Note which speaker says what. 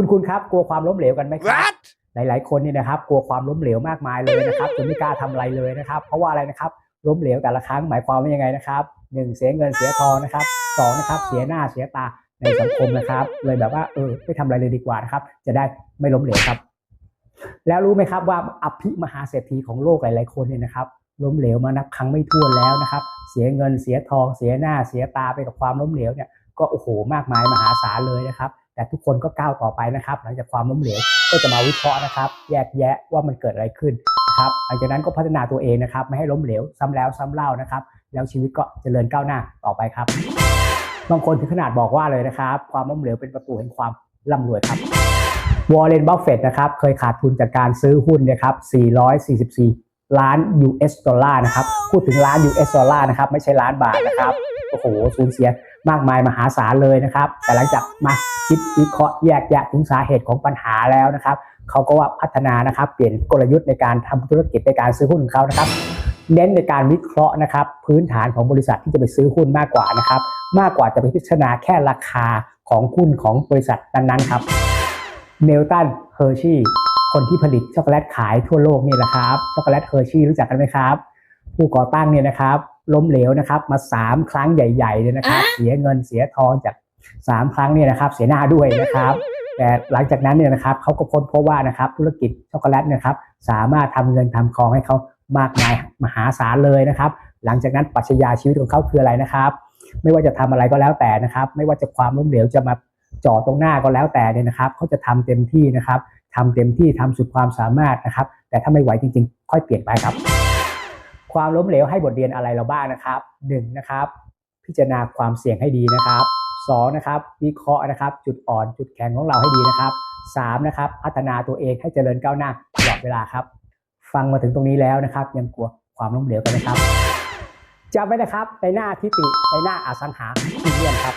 Speaker 1: คุณคุณครับกลัวความล้มเหลวกันไหมครับ
Speaker 2: What?
Speaker 1: หลาย ๆ คนเนี่ยนะครับ กลัวความล้มเหลวมากมายเลยนะครับจนไม่กล้าทำอะไรเลยนะครับ เพราะว่าอะไรนะครับ ล้มเหลวแต่ละครั้งหมายความว่ายังไงนะครับหนึ่งเสียเงินเสียทองนะครับสองนะครับ เสียหน้าเสียตาในสังคมนะครับ เลยแบบว่าเออไม่ทำอะไรเลยดีกว่านะครับ จะได้ไม่ล้มเหลวครับ แล้วรู้ไหมครับว่าอภิมหาเศรษฐีของโลกหลาย ๆ คนเนี่ยนะครับล้มเหลวมานับครั้งไม่ถ้วนแล้วนะครับ เสียเงินเสียทองเสียหน้าเสียตาไปกับความล้มเหลวเนี่ยก็โอ้โหมากมายมหาศาลเลยนะครับ แต่ทุกคนก็ก้าวต่อไปนะครับ หลังจากความล้มเหลวก็จะมาวิเคราะห์นะครับ แยกแยะว่ามันเกิดอะไรขึ้นนะครับหลังจากนั้นก็พัฒนาตัวเองนะครับ ไม่ให้ล้มเหลวซ้ำแล้วซ้ำเล่านะครับ แล้วชีวิตก็เจริญก้าวหน้าต่อไปครับบางคนถึงขนาดบอกว่าเลยนะครับ ความล้มเหลวเป็นประตูแห่งความร่ำรวยครับวอร์เรนบัฟเฟตนะครับเคยขาดทุนจากการซื้อหุ้นนะครับ 444 ล้าน US ดอลลาร์นะครับ พูดถึงล้าน US ดอลลาร์นะครับ ไม่ใช่ล้านบาทนะครับ โอ้โห สูญเสีย มากมายมหาศาลเลยนะครับ แต่หลังจากมาคิดวิเคราะห์แยกแยะถึงสาเหตุของปัญหาแล้วนะครับเขาก็ว่าพัฒนานะครับเปลี่ยนกลยุทธ์ในการทำธุรกิจในการซื้อหุ้นของเขานะครับเน้นในการวิเคราะห์นะครับ พื้นฐานของบริษัทที่จะไปซื้อหุ้นมากกว่านะครับ มากกว่าจะไปพิจารณาแค่ราคาของหุ้นของบริษัทนั้นๆครับเมลตันเฮอร์ชีคนที่ผลิตช็อกโกแลตขายทั่วโลกนี่แหละครับช็อกโกแลตเฮอร์ชีรู้จักกันไหมครับ ผู้ก่อตั้งเนี่ยนะครับ ล้มเหลวนะครับ มา 3 ครั้งใหญ่ๆเลยนะครับ เสียเงินเสียทองจาก 3 ครั้งเนี่ยนะครับ เสียหน้าด้วยนะครับ แต่หลังจากนั้นเนี่ยนะครับเขาก็พ้นเพราะว่านะครับธุรกิจช็อกโกแลตเนะครับ สามารถทำเงินทำทองให้เขามากมายมหาศาลเลยนะครับ หลังจากนั้นปรัชญาชีวิตของเขาคืออะไรนะครับ ไม่ว่าจะทำอะไรก็แล้วแต่นะครับ ไม่ว่าจะความล้มเหลวจะมาจ่อตรงหน้าก็แล้วแต่เนี่ยนะครับเขาจะทำเต็มที่นะครับทำเต็มที่ทำสุดความสามารถนะครับ แต่ถ้าไม่ไหวจริง ๆ ค่อยเปลี่ยนไปครับ ความล้มเหลวให้บทเรียนอะไรเราบ้างนะครับหนึ่งนะครับพิจารณาความเสี่ยงให้ดีนะครับสองนะครับวิเคราะห์นะครับ จุดอ่อนจุดแข็งของเราให้ดีนะครับสามนะครับพัฒนาตัวเองให้เจริญก้าวหน้าตลอดเวลาครับ ฟังมาถึงตรงนี้แล้วนะครับ ยังกลัวความล้มเหลวกันไหมครับจำไว้นะครับในหน้าทิติในหน้าอสังหาพิเรียนครับ